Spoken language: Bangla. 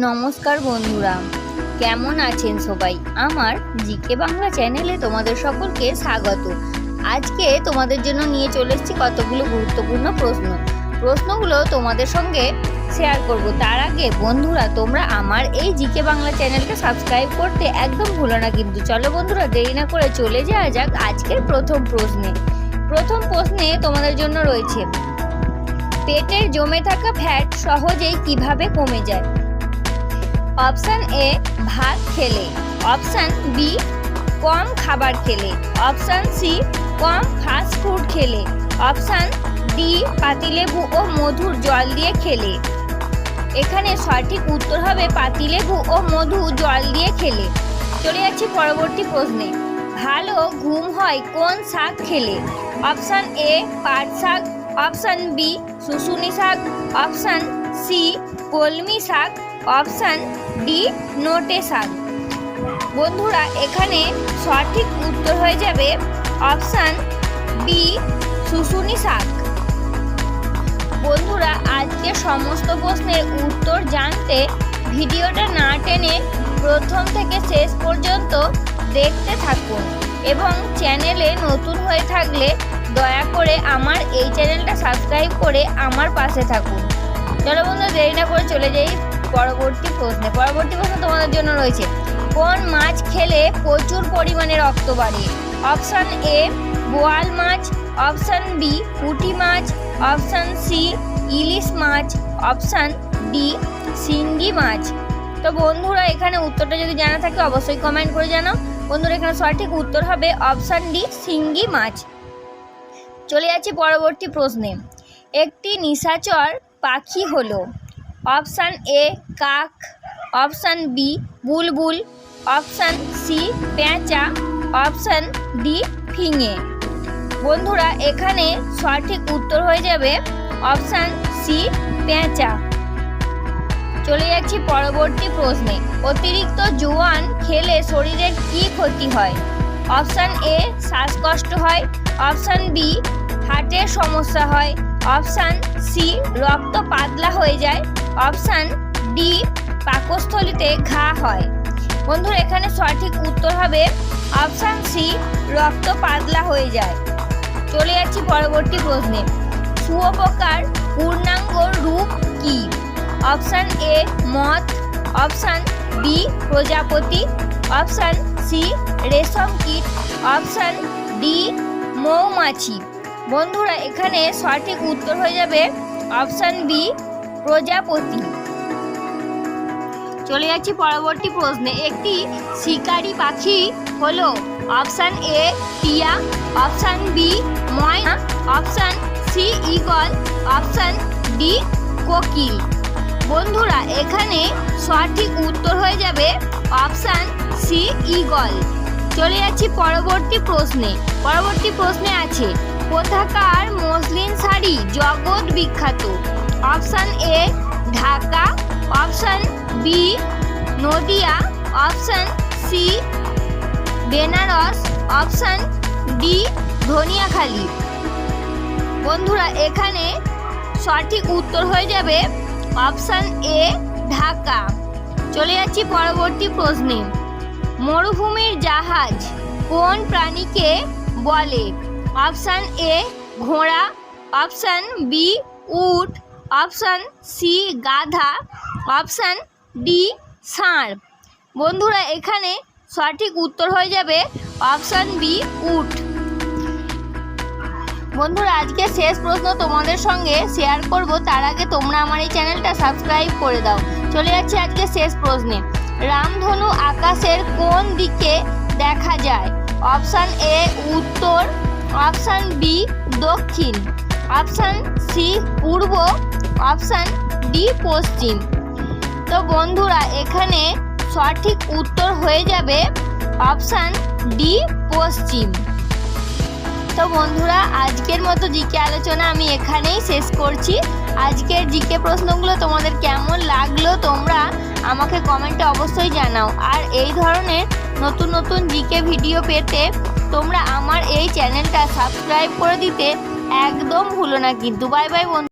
নমস্কার বন্ধুরা। কেমন আছেন সবাই? আমার জিকে বাংলা চ্যানেলে তোমাদের সকলকে স্বাগত। আজকে তোমাদের জন্য নিয়ে চলে এসেছি কতগুলো গুরুত্বপূর্ণ প্রশ্ন। প্রশ্নগুলো তোমাদের সঙ্গে শেয়ার করব। তার আগে বন্ধুরা, তোমরা আমার এই জিকে বাংলা চ্যানেলকে সাবস্ক্রাইব করতে একদম ভুলো না কিন্তু। চলো বন্ধুরা, দেরি না করে চলে যাওয়া যাক আজকের প্রথম প্রশ্নে। প্রথম প্রশ্নে তোমাদের জন্য রয়েছে, পেটের জমে থাকা ফ্যাট সহজেই কীভাবে কমে যায়? অপশান এ ভাত খেলে। অপশান বি কম খাবার খেলে। অপশান সি কম ফাস্ট ফুড খেলে। অপশান ডি পাতিলেবু ও মধুর জল দিয়ে খেলে। এখানে সঠিক উত্তর হবে পাতিলেবু ও মধু জল দিয়ে খেলে। চলে যাচ্ছি পরবর্তী প্রশ্নে। ভালো ঘুম হয় কোন শাক খেলে? অপশান এ পাট শাক অপশান বি শুশুনি শাক। অপশান সি কলমি শাক। অপশান ডি নোটে শাক। বন্ধুরা, এখানে সঠিক উত্তর হয়ে যাবে অপশান বি শুশুনি শাক। বন্ধুরা, আজকে সমস্ত প্রশ্নের উত্তর জানতে ভিডিওটা না টেনে প্রথম থেকে শেষ পর্যন্ত দেখতে থাকুন এবং চ্যানেলে নতুন হয়ে থাকলে দয়া করে আমার এই চ্যানেলটা সাবস্ক্রাইব করে আমার পাশে থাকুন। চলো বন্ধু দেরি না করে চলে যাই পরবর্তী প্রশ্নে। পরবর্তী প্রশ্ন তোমাদের জন্য রয়েছে, কোন মাছ খেলে প্রচুর পরিমাণে রক্ত বাড়ে? অপশান এ, বোয়াল মাছ, অপশান বি, পুঁটি মাছ, অপশান সি, ইলিশ মাছ, অপশান ডি সিঙ্গি মাছ। তো বন্ধুরা, এখানে উত্তরটা যদি জানা থাকে, অবশ্যই কমেন্ট করে জানাও। বন্ধুরা, এখানে সঠিক উত্তর হবে অপশান ডি সিঙ্গি মাছ। চলে যাচ্ছি পরবর্তী প্রশ্নে। একটি নিশাচর পাখি হলো। অপশান এ কাক, অপশান বি বুলবুল, অপশান সি পেঁচা অপশান ডি ফিঙে। বন্ধুরা, এখানে সঠিক উত্তর হয়ে যাবে অপশান সি পেঁচা চলে যাচ্ছি পরবর্তী প্রশ্নে। অতিরিক্ত জোয়ান খেলে শরীরের কি ক্ষতি হয়? অপশান এ শ্বাসকষ্ট হয়, অপশান বি হার্টের সমস্যা হয়। অপশান সি, রক্ত পাতলা হয়ে যায়। অপশান ডি, পাকস্থলিতে ঘা হয়। বন্ধুরা, এখানে সঠিক উত্তর হবে অপশান সি, রক্ত পাতলা হয়ে যায়। চলে যাচ্ছি পরবর্তী প্রশ্নে। শুয়োপোকার পূর্ণাঙ্গ রূপ কি? Option A, moth. Option B, প্রজাপতি। অপশান সি, রেশম কীট। অপশান ডি, মৌমাছি। বন্ধুরা, এখানে সঠিক উত্তর হয়ে যাবে অপশান বি, প্রজাপতি। চলে যাচ্ছি পরবর্তী প্রশ্নে। একটি শিকারি পাখি হলো অপশান এ, টিয়া, অপশান বি, ময়না, option C eagle option D, কোকিল। বন্ধুরা, এখানে সঠিক উত্তর হয়ে যাবে অপশান সি ইগল চলে যাচ্ছি পরবর্তী প্রশ্নে। পরবর্তী প্রশ্নে আছে কোথাকার মসলিন শাড়ি জগৎ বিখ্যাত। Option A, Dhaka. Option B, Nadia. Option C, Benaras. Option D, Dhaniakhali. বন্ধুরা, এখানে সঠিক উত্তর হয়ে যাবে অপশান এ, ঢাকা। চলে যাচ্ছি পরবর্তী প্রশ্নে। মরুভূমির জাহাজ কোন প্রাণীকে বলে? অপশান এ ঘোড়া, অপশান বি উট, অপশান সি গাধা, অপশান ডি ষাঁড়। বন্ধুরা, এখানে সঠিক উত্তর হয়ে যাবে অপশান বি উট। বন্ধুরা আজকে শেষ প্রশ্ন তোমাদের সঙ্গে শেয়ার করব। তার আগে তোমরা আমার এই চ্যানেলটা সাবস্ক্রাইব করে দাও। চলে যাচ্ছি আজকে শেষ প্রশ্নে। রামধনু আকাশের কোন দিকে দেখা যায়? অপশান এ উত্তর অপশান বি, দক্ষিণ। অপশান সি, পূর্ব। অপশান ডি, পশ্চিম। তো বন্ধুরা, এখানে সঠিক উত্তর হয়ে যাবে অপশান ডি, পশ্চিম। তো বন্ধুরা, আজকের মতো জিকে আলোচনা আমি এখানেই শেষ করছি। আজকের জিকে প্রশ্নগুলো তোমাদের কেমন লাগল তোমরা আমাকে কমেন্টে অবশ্যই জানাও। আর এই ধরনের নতুন নতুন জিকে ভিডিও পেতে তোমরা আমার এই চ্যানেলটা সাবস্ক্রাইব করে দিতে একদম ভুলো না কিন্তু বাই বাই বন্ধু।